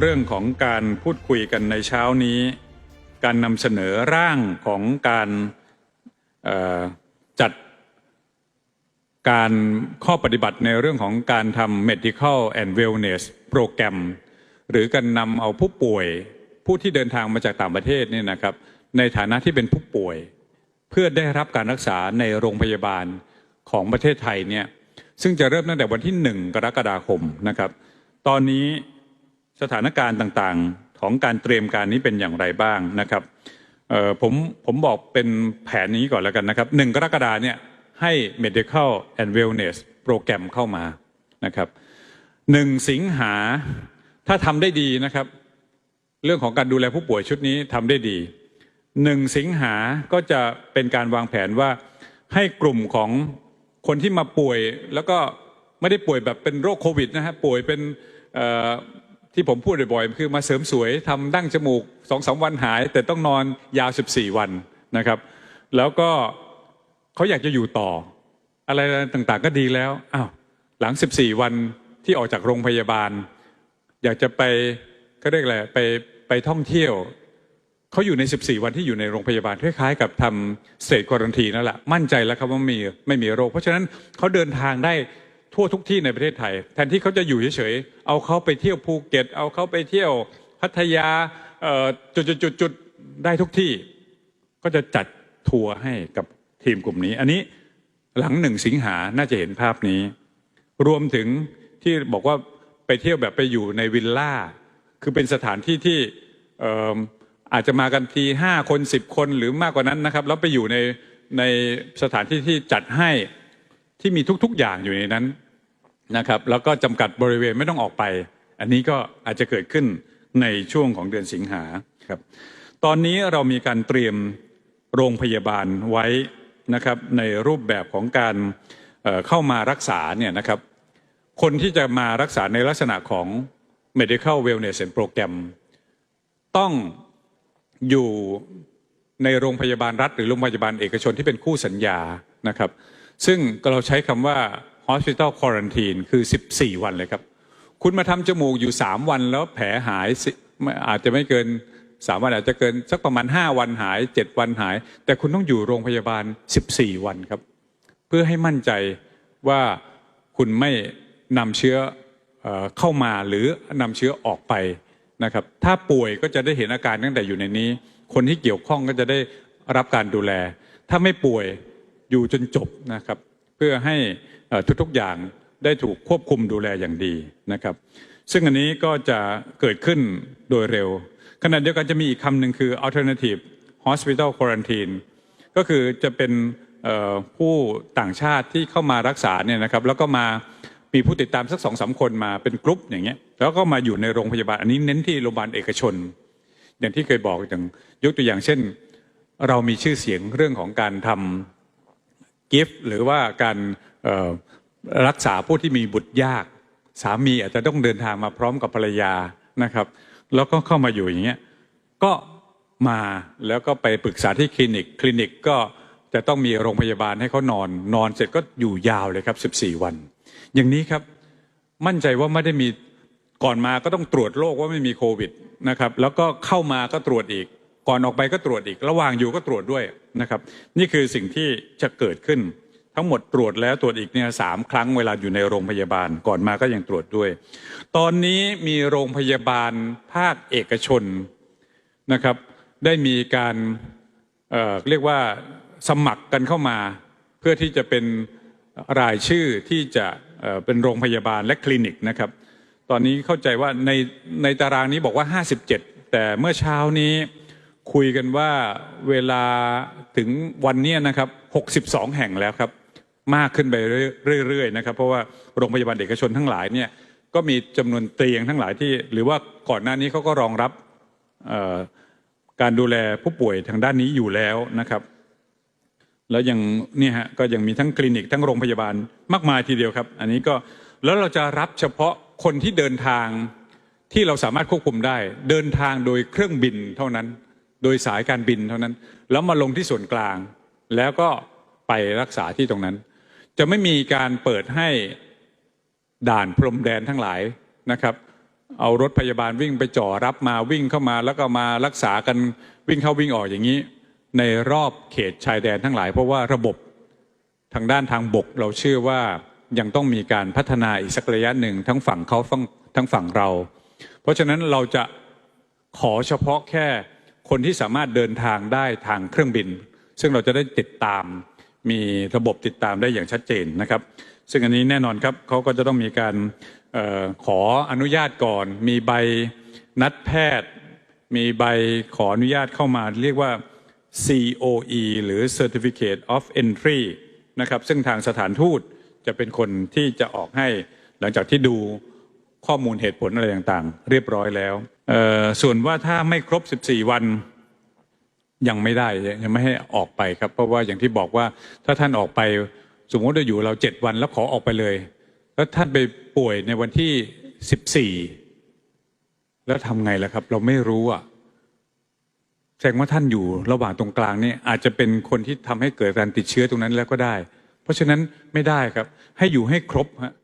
เรื่องของการพูดคุยกันในเช้านี้ การนำเสนอร่างของการจัดการข้อปฏิบัติในเรื่องของการทำ medical and wellness โปรแกรม หรือการนำเอาผู้ป่วย ผู้ที่เดินทางมาจากต่างประเทศนี่นะครับ ในฐานะที่เป็นผู้ป่วย เพื่อได้รับการรักษาในโรงพยาบาลของประเทศไทยเนี่ยซึ่งจะเริ่มตั้งแต่วันที่ 1 กรกฎาคมนะครับ ตอนนี้ สถานการณ์ต่างๆ ของการเตรียมการนี้เป็นอย่างไรบ้างนะครับผมผมบอกเป็นแผนนี้ก่อนแล้วกันนะครับ1กรกฎาเนี่ยให้ medical and wellness โปรแกรมเข้ามานะครับหนึ่งสิงหาถ้าทำได้ดีนะครับ เรื่องของการดูแลผู้ป่วยชุดนี้ทำได้ดีหนึ่งสิงหาก็จะเป็นการวางแผนว่าให้กลุ่มของคนที่มาป่วยแล้วก็ไม่ได้ป่วยแบบเป็นโรคโควิดนะฮะป่วยเป็น ที่ผมพูดบ่อยๆคือมาเสริมสวยทำดั้งจมูกสองสามวันหาย แต่ต้องนอนยาว 14 วันนะครับ แล้วก็เขาอยากจะอยู่ต่อ อะไรต่างๆก็ดีแล้วอ้าวหลัง 14 วันที่ออกจากโรงพยาบาล อยากจะไปเขาเรียกอะไรไปไปท่องเที่ยวเขาอยู่ใน 14 วันที่อยู่ในโรงพยาบาลคล้ายๆ กับทำเศษควอรันทีนั่นแหละมั่นใจแล้วครับว่ามีไม่มีโรค เพราะฉะนั้นเขาเดินทางได้ ทั่วทุกที่ในประเทศไทย แทนที่เขาจะอยู่เฉยๆเอาเขาไปเที่ยวภูเก็ต เอาเขาไปเที่ยวพัทยาจุดๆๆได้ทุกที่ ก็จะจัดทัวร์ให้กับทีมกลุ่มนี้ อันนี้หลังหนึ่งสิงหาน่าจะเห็นภาพนี้ รวมถึงที่บอกว่าไปเที่ยวแบบไปอยู่ในวิลล่า คือเป็นสถานที่ที่อาจจะมากันทีห้าคนสิบคนหรือมากกว่านั้นนะครับ แล้วไปอยู่ในในสถานที่ที่จัดให้ที่มีทุก ๆ อย่างอยู่ในนั้น นะครับแล้วก็จำกัดบริเวณไม่ต้องออกไป อันนี้ก็อาจจะเกิดขึ้นในช่วงของเดือนสิงหาครับตอนนี้เรามีการเตรียมโรงพยาบาลไว้นะครับในรูปแบบของการเเข้ามารักษาเนี่ยนะครับคนที่จะมารักษาในลักษณะของ medical wellness and program ต้องอยู่ในโรงพยาบาลรัฐ หรือโรงพยาบาลเอกชนที่เป็นคู่สัญญานะครับ ซึ่งเราใช้คำว่า hospital quarantine คือ 14 วันเลยครับ คุณมาทำจมูกอยู่ 3 วันแล้วแผลหายอาจจะไม่เกิน 3 วันอาจจะเกินสักประมาณ 5 วันหาย 7 วันหาย แต่คุณต้องอยู่โรงพยาบาล 14 วันครับ เพื่อให้มั่นใจว่าคุณไม่นำเชื้อเอเข้ามาหรือนำเชื้อออกไปนะครับ ถ้าป่วยก็จะได้เห็นอาการตั้งแต่อยู่ในนี้ คนที่เกี่ยวข้องก็จะได้รับการดูแล ถ้าไม่ป่วยอยู่จนจบนะครับ เพื่อให้เอ่อทุกๆอย่างได้ถูกควบคุมดูแลอย่างดีนะครับ ซึ่งอันนี้ก็จะเกิดขึ้นโดยเร็วขณะเดียวกันจะมีอีกคำหนึ่งคือ alternative hospital quarantine ก็คือจะเป็นผู้ต่างชาติที่เข้ามารักษาเนี่ยนะครับ แล้วก็มามีผู้ติดตามสักสองสามคนมาเป็นกลุ่มอย่างเงี้ยแล้วก็มาอยู่ในโรงพยาบาล อันนี้เน้นที่โรงพยาบาลเอกชน อย่างที่เคยบอกอย่างยกตัวอย่างเช่น เรามีชื่อเสียงเรื่องของการทำ กิฟต์หรือว่าการรักษาผู้ที่มีบุตรยาก สามีอาจจะต้องเดินทางมาพร้อมกับภรรยานะครับ แล้วก็เข้ามาอยู่อย่างเงี้ยก็มาแล้วก็ไปปรึกษาที่คลินิก คลินิกก็จะต้องมีโรงพยาบาลให้เขานอน นอนเสร็จก็อยู่ยาวเลยครับ 14 วัน อย่างนี้ครับมั่นใจว่าไม่ได้มีก่อนมาก็ต้องตรวจโรคว่าไม่มีโควิดนะครับ แล้วก็เข้ามาก็ตรวจอีก ก่อนออกไปก็ตรวจอีก ระหว่างอยู่ก็ตรวจด้วยนะครับ นี่คือสิ่งที่จะเกิดขึ้น ทั้งหมดตรวจแล้วตรวจอีกเนี่ยสามครั้งเวลาอยู่ในโรงพยาบาลก่อนมาก็ยังตรวจด้วย ตอนนี้มีโรงพยาบาลภาคเอกชนนะครับ ได้มีการเเรียกว่าสมัครกันเข้ามา เพื่อที่จะเป็นรายชื่อที่จะเเป็นโรงพยาบาลและคลินิกนะครับ ตอนนี้เข้าใจว่าในในตารางนี้บอกว่า 57 แต่เมื่อเช้านี้ คุยกันว่าเวลาถึงวันนี้นะครับ 62 แห่งแล้วครับ มากขึ้นไปเรื่อยๆนะครับ เพราะว่าโรงพยาบาลเอกชนทั้งหลายเนี่ยก็มีจำนวนเตียงทั้งหลายที่ หรือว่าก่อนหน้านี้เขาก็รองรับการดูแลผู้ป่วยทางด้านนี้อยู่แล้วนะครับ แล้วยังเนี่ยฮะก็ยังมีทั้งคลินิกทั้งโรงพยาบาลมากมายทีเดียวครับ อันนี้ก็แล้วเราจะรับเฉพาะคนที่เดินทางที่เราสามารถควบคุมได้ เดินทางโดยเครื่องบินเท่านั้น โดยสายการบินเท่านั้น แล้วมาลงที่ส่วนกลาง แล้วก็ไปรักษาที่ตรงนั้น จะไม่มีการเปิดให้ด่านพรมแดนทั้งหลายนะครับ เอารถพยาบาลวิ่งไปจ่อรับมาวิ่งเข้ามาแล้วก็มารักษากันวิ่งเข้าวิ่งออกอย่างนี้ ในรอบเขตชายแดนทั้งหลาย เพราะว่าระบบทางด้านทางบกเราเชื่อว่ายังต้องมีการพัฒนาอีกสักระยะหนึ่งทั้งฝั่งเขาทั้งทั้งฝั่งเรา เพราะฉะนั้นเราจะขอเฉพาะแค่ คนที่สามารถเดินทางได้ทางเครื่องบิน ซึ่งเราจะได้ติดตามมีระบบติดตามได้อย่างชัดเจนนะครับ ซึ่งอันนี้แน่นอนครับเขาก็จะต้องมีการออขออนุญาตก่อน มีใบนัดแพทย์ มีใบขออนุญาตเข้ามาเรียกว่า COE หรือ Certificate of Entry นะครับซึ่งทางสถานทูตจะเป็นคนที่จะออกให้หลังจากที่ดู ข้อมูลเหตุผลอะไรต่างๆ เรียบร้อยแล้ว ส่วนว่าถ้าไม่ครบ 14 วันยังไม่ได้ยังไม่ให้ออกไปครับ เพราะว่าอย่างที่บอกว่าถ้าท่านออกไปสมมติว่าอยู่เราเจ็ดวันแล้วขอออกไปเลย แล้วท่านไปป่วยในวันที่สิบสี่แล้วทำไงล่ะครับ เราไม่รู้อะแสดงว่าท่านอยู่ระหว่างตรงกลางนี่อาจจะเป็นคนที่ทำให้เกิดการติดเชื้อตรงนั้นแล้วก็ได้ เพราะฉะนั้นไม่ได้ครับ ให้อยู่ให้ครบฮะ